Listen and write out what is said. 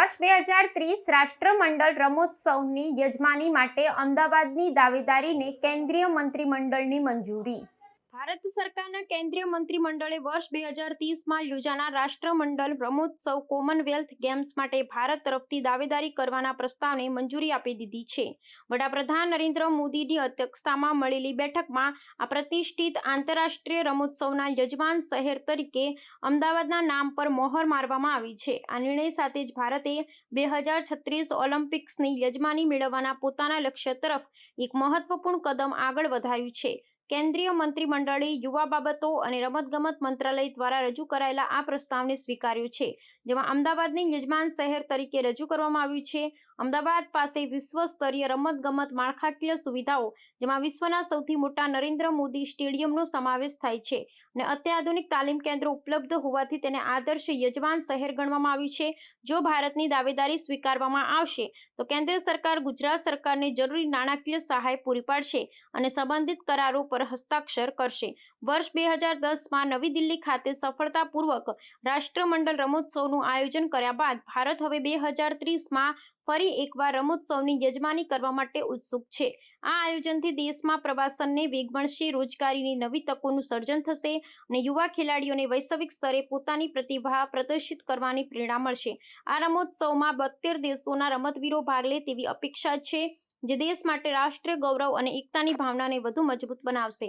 વર્ષ બે હજાર ત્રીસ રાષ્ટ્રમંડળ રમોત્સવની યજમાની માટે અમદાવાદની દાવેદારીને કેન્દ્રીય મંત્રીમંડળની મંજૂરી. ભારત સરકારના કેન્દ્રીય મંત્રીમંડળે વર્ષ બે હજાર ત્રીસમાં યોજાનાર રાષ્ટ્રમંડળ રમોત્સવ કોમનવેલ્થ ગેમ્સ માટે ભારત તરફથી દાવેદારી કરવાના પ્રસ્તાવને મંજૂરી આપી દીધી છે. વડાપ્રધાન નરેન્દ્ર મોદીની અધ્યક્ષતામાં મળેલી બેઠકમાં આ પ્રતિષ્ઠિત આંતરરાષ્ટ્રીય રમોત્સવના યજમાન શહેર તરીકે અમદાવાદના નામ પર મોહર મારવામાં આવી છે. આ નિર્ણય સાથે જ ભારતે બે હજાર છત્રીસ ઓલિમ્પિક્સની યજમાની મેળવવાના પોતાના લક્ષ્ય તરફ એક મહત્વપૂર્ણ કદમ આગળ વધાર્યું છે. કેન્દ્રીય મંત્રીમંડળે યુવા બાબતો અને રમતગમત મંત્રાલય દ્વારા રજૂ કરાયેલા આ પ્રસ્તાવને સ્વીકાર્યો છે, જેમાં અમદાવાદને યજમાન શહેર તરીકે રજૂ કરવામાં આવ્યું છે. અમદાવાદ પાસે વિશ્વ સ્તરીય રમતગમત માળખાકીય સુવિધાઓ, જેમાં વિશ્વના સૌથી મોટા નરેન્દ્ર મોદી સ્ટેડિયમનો સમાવેશ થાય છે અને અત્યાધુનિક તાલીમ કેન્દ્રો ઉપલબ્ધ હોવાથી તેને આદર્શ યજમાન શહેર ગણવામાં આવ્યું છે. જો ભારતની દાવેદારી સ્વીકારવામાં આવશે, તો કેન્દ્ર સરકાર ગુજરાત સરકારને જરૂરી નાણાકીય સહાય પૂરી પાડશે અને સંબંધિત કરારો પર હસ્તાક્ષર કરશે. વર્ષ બે હજાર દસમાં નવી દિલ્હી ખાતે સફળતાપૂર્વક રાષ્ટ્રમંડળ રમોત્સવનું આયોજન કર્યા બાદ ભારત હવે બે હજાર ત્રીસમાં ફરી એકવાર રમોત્સવની યજમાની કરવા માટે ઉત્સુક છે. આ આયોજનથી દેશમાં પ્રવાસનને વેગ મળશે રોજગારીની નવી તકોનું સર્જન થશે અને યુવા ખેલાડીઓને વૈશ્વિક સ્તરે પોતાની પ્રતિભા પ્રદર્શિત કરવાની પ્રેરણા મળશે. આ રમોત્સવમાં બોતેર દેશોના રમતવીરો ભાગ લે તેવી અપેક્ષા છે. જે દેશ માટે રાષ્ટ્રીય ગૌરવ અને એકતાની ભાવનાને વધુ મજબૂત બનાવશે.